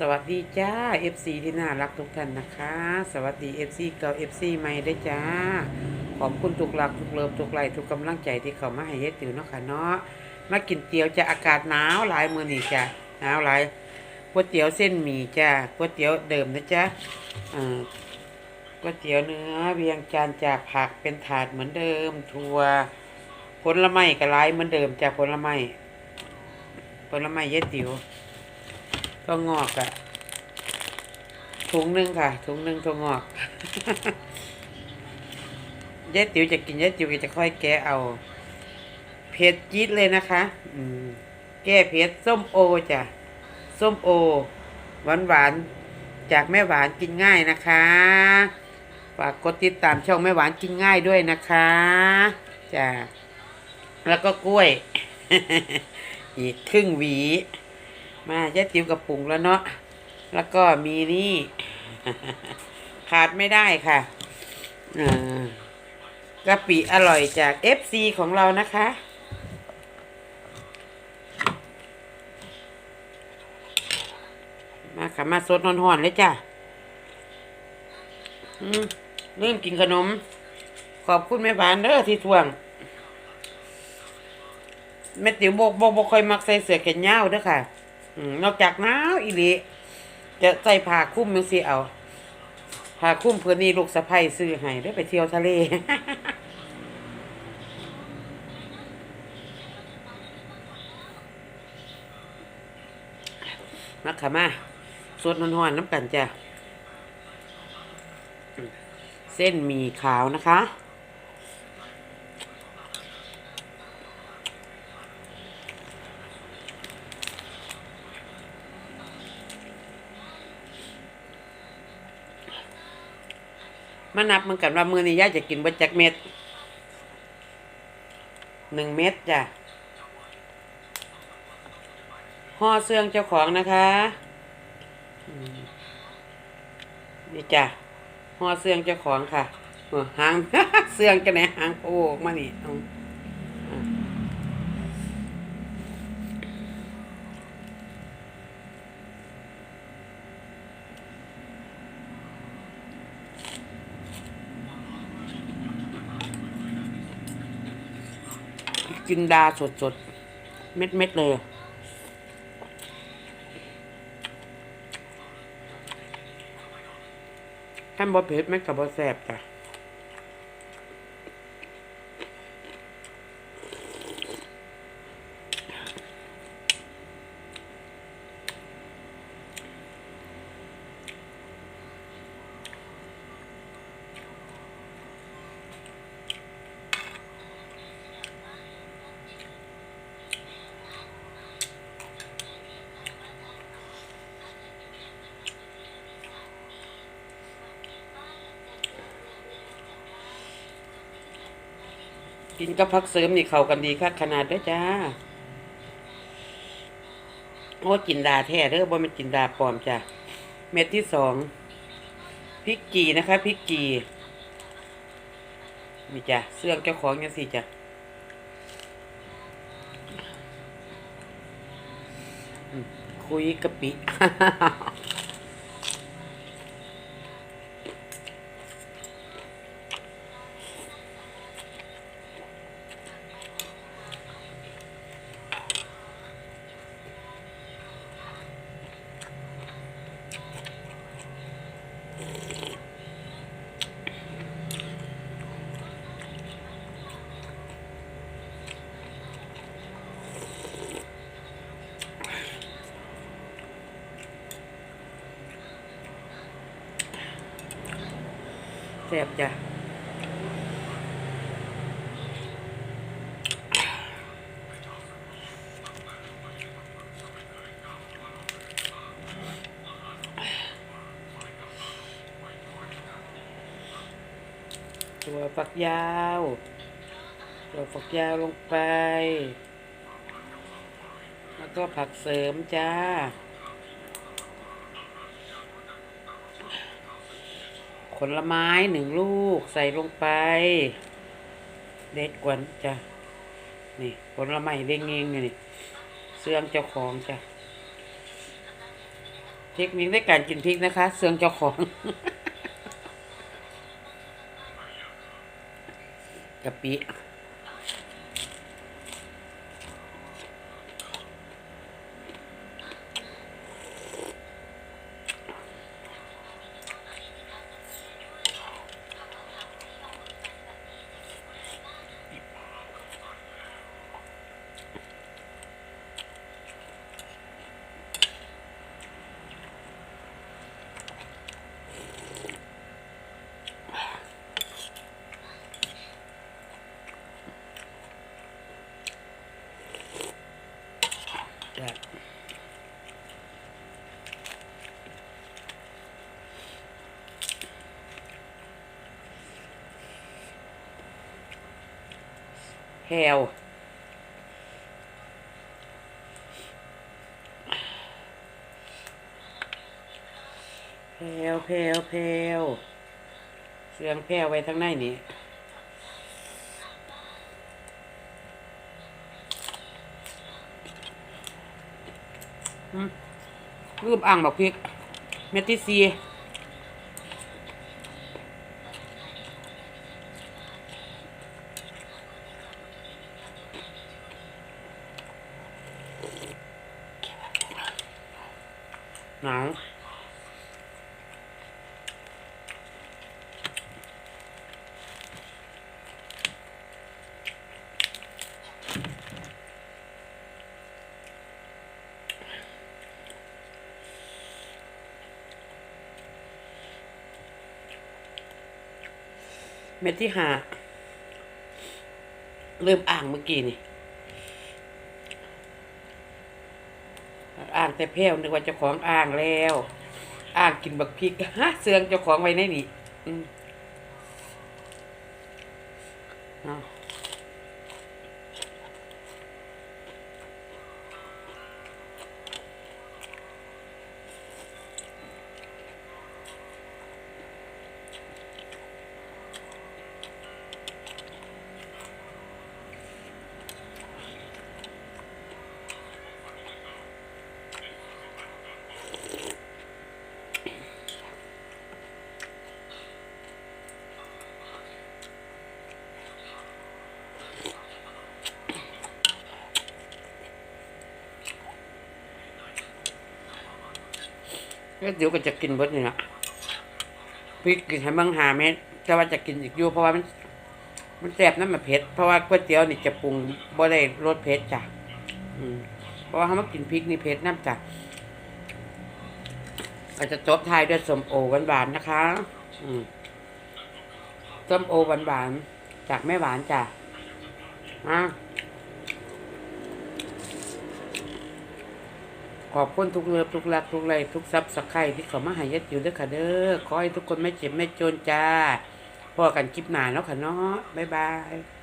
สวัสดีจ้า FC ที่น่ารักทุกท่านนะคะ สวัสดี FC เก่า FC ใหม่ได้จ้า ขอบคุณทุกหลักทุกเลิฟทุกไลทุกกำลังใจที่เขามาให้เฮ็ดติวเนาะค่ะเนาะมากินเตี๋ยวจะอากาศหนาวหลายมือนี้จ้ะหนาวหลายก๋วยเตี๋ยวเส้นหมี่จ้าก๋วยเตี๋ยวเดิมนะจ๊ะอ่าก๋วยเตี๋ยวเนื้อเวียงจานจากผักเป็นถาดเหมือนเดิมถั่วผลไม้ก็หลายเหมือนเดิมจ้ะผลไม้ผลไม้เย็ดติ๋ว ถั่วงอกอะถุงหนึ่งค่ะ ถุงหนึ่งถั่วงอกเจ๊ติ๋วจะกินเจ๊ติ๋วก็จะค่อยแกะเอา เผ็ดจี๊ดเลยนะคะ อืม แก้เผ็ดส้มโอจ้ะ ส้มโอ หวานหวานจากแม่หวานกินง่ายนะคะ ฝากกดติดตามช่องแม่หวานกินง่ายด้วยนะคะจ้ะแล้วก็กล้วย อีกครึ่งหวี มาเจ๊ติ๋วกับปรุงแล้วเนาะแล้วก็มีนี่ ขาดไม่ได้ค่ะอ่ากะปิอร่อยจาก FC ของเรานะคะ มาค่ะมาสดนอนๆเลยจ้ะอืมลืมกินขนม ขอบคุณแม่บานเด้อที่ทวงแม่ติ๋วบกบกบกคอยมักใส่เสื้อแขนยาวเด้อค่ะ อืมนอกจากหนาวอีหลีจะใส่ผ้าคลุ้มยังสิเอาผ้าคลุ้มเพื่อนี่ลูกสะใภ้ซื้อให้ได้ไปเที่ยวทะเล มาค่ะมาสดนอนๆน้ำกันจ้ะ เส้นหมี่ขาวนะคะ มานับมันกันว่ามือนี้ย่าจะกินบะจักเม็ดหนึ่งเม็ดจ้ะห่อเสื่องเจ้าของนะคะนี่จ้ะห่อเสื่องเจ้าของค่ะหางเสื่องจะไหนหางโอ้มานี่เอาอะ กินดาสดสดๆเม็ดเม็ดๆเลย ท่านบอเผ็ดไม่กับบอแสบจ้ะ กินกับพักเสริมนี่เข้ากันดีค่ะขนาดด้อจ้าโอ้กินดาแท้เด้อบ่มันกินดาปลอมจ้ะเม็ดที่สองพริกจีนะคะพริกจีนี่จ้ะเสื่องเจ้าของยังสิจ้ะคุยกะปิ แซ่บจ้ะตัวฝักยาว ตัวฝักยาวลงไป แล้วก็ผักเสริมจ้า ผลไม้หนึ่งลูกใส่ลงไป เด็ดกวนจ้ะ นี่ผลไม้เด้งเองนี่เสื่องเจ้าของจ้ะเทคนิคในการกินพริกนะคะ เสืองเจ้าของกะปิจ้ะ แฮวแพลวแพลวแพลวเสียงแพลวไว้ทั้งในนี้รูปอ่างบอกพริก เม็ดที่สี่ หนาวเม็ดที่หาเริ่มอ่างเมื่อกี้นี่ อ่าง แต่แพ้วนึกว่าเจ้าของอ่างแล้วอ่างกินบักพริกฮะเสืองเจ้าของไว้ในนี่อืม เอาแล้วเดี๋ยวก็จะกินเบิดนี่ละพริกกินให้เบิ่งหาเม็ดแต่ว่าจะกินอีกอยู่เพราะว่ามัน มันแสบน้ำมันเผ็ดเพราะว่าก๋วยเตี๋ยวนี่จะปรุงบ่ได้รสเผ็ดจ้ะอืมเพราะว่าเขามากินพริกนี่เผ็ดน้ำจ้ะอาจจะจบท้ายด้วยส้มโอหวานๆนะคะอืมส้มโอหวานๆจากแม่หวานจ้ะอะ ขอบคุณทุกเลิฟทุกรักทุกไรทุกซับสไครที่เขามาหายัดอยู่ด้วยค่ะเด้อขอให้ทุกคนไม่เจ็บไม่จนจ้าพอกันคลิปหน้าแล้วค่ะเนาะบ๊ายบาย